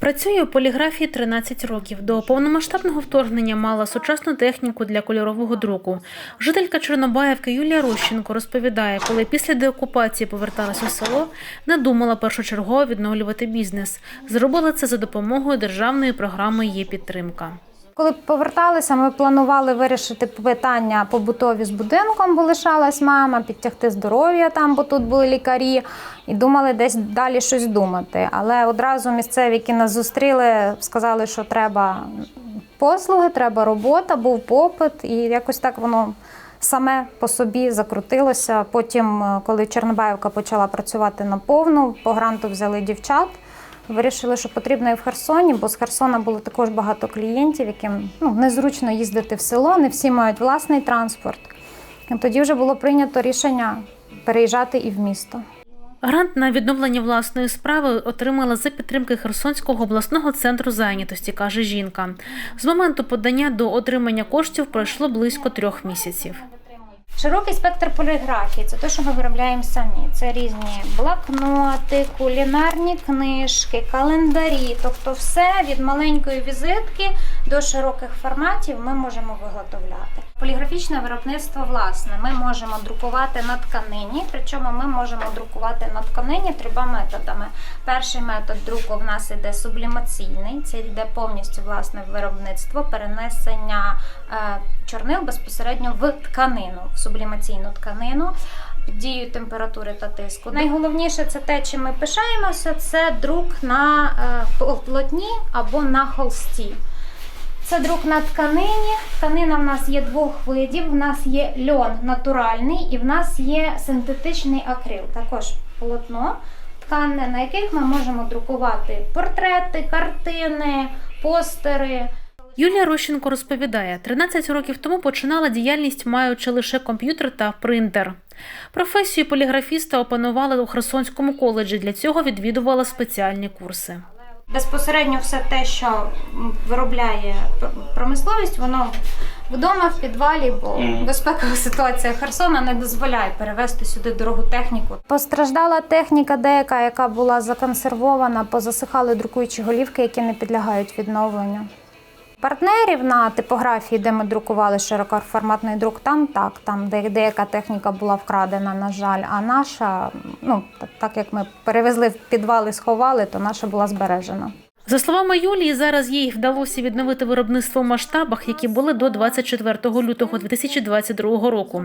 Працює у поліграфії 13 років. До повномасштабного вторгнення мала сучасну техніку для кольорового друку. Жителька Чорнобаївки Юлія Рощенко розповідає, коли після деокупації поверталась у село, не думала першочергово відновлювати бізнес. Зробила це за допомогою державної програми «Є підтримка». Коли поверталися, ми планували вирішити питання побутові з будинком, бо лишалась мама, підтягти здоров'я там, бо тут були лікарі, і думали десь далі щось думати. Але одразу місцеві, які нас зустріли, сказали, що треба послуги, треба робота, був попит, і якось так воно. Саме по собі закрутилося. Потім, е, коли Чорнобаївка почала працювати на повну, по гранту взяли дівчат. Вирішили, що потрібно і в Херсоні, бо з Херсона було також багато клієнтів, яким ну, незручно їздити в село, не всі мають власний транспорт. І тоді вже було прийнято рішення переїжджати і в місто. Грант на відновлення власної справи отримала за підтримки Херсонського обласного центру зайнятості, каже жінка. З моменту подання до отримання коштів пройшло близько трьох місяців. Широкий спектр поліграфії це те, що ми виробляємо самі. Це різні блокноти, кулінарні книжки, календарі. Тобто, все від маленької візитки до широких форматів ми можемо виготовляти. Поліграфічне виробництво власне. Ми можемо друкувати на тканині, причому ми можемо друкувати на тканині трьома методами. Перший метод друку в нас іде сублімаційний, це йде повністю власне виробництво, перенесення е, чорнил безпосередньо в тканину, в сублімаційну тканину. Під дією температури та тиску. Найголовніше це те, чим ми пишаємося, це друк на е, полотні або на холсті. Це друк на тканині. Тканина в нас є двох видів. В нас є льон натуральний і в нас є синтетичний акрил. Також полотно тканне, на яких ми можемо друкувати портрети, картини, постери. Юлія Рощенко розповідає, 13 років тому починала діяльність, маючи лише комп'ютер та принтер. Професію поліграфіста опанувала у Херсонському коледжі. Для цього відвідувала спеціальні курси. Безпосередньо все те, що виробляє промисловість, воно вдома в підвалі, бо безпекова ситуація Херсона не дозволяє перевезти сюди дорогу техніку. Постраждала техніка деяка, яка була законсервована, позасихали друкуючі голівки, які не підлягають відновленню. Партнерів на типографії, де ми друкували широкоформатний друк, там так, там де деяка техніка була вкрадена, на жаль. А наша, ну так, як ми перевезли в підвал і сховали, то наша була збережена. За словами Юлії, зараз їй вдалося відновити виробництво в масштабах, які були до 24 лютого 2022 року.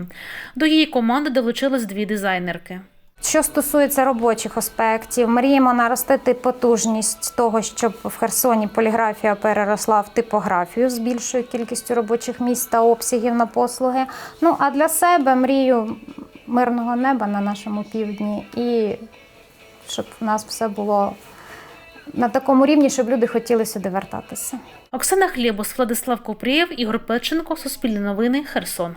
До її команди долучились дві дизайнерки. Що стосується робочих аспектів, мріємо наростити потужність того, щоб в Херсоні поліграфія переросла в типографію з більшою кількістю робочих місць та обсягів на послуги. Ну а для себе мрію мирного неба на нашому півдні і щоб в нас все було на такому рівні, щоб люди хотіли сюди вертатися. Оксана Хлєбус, Владислав Купрієв, Ігор Печенко, Суспільне новини, Херсон.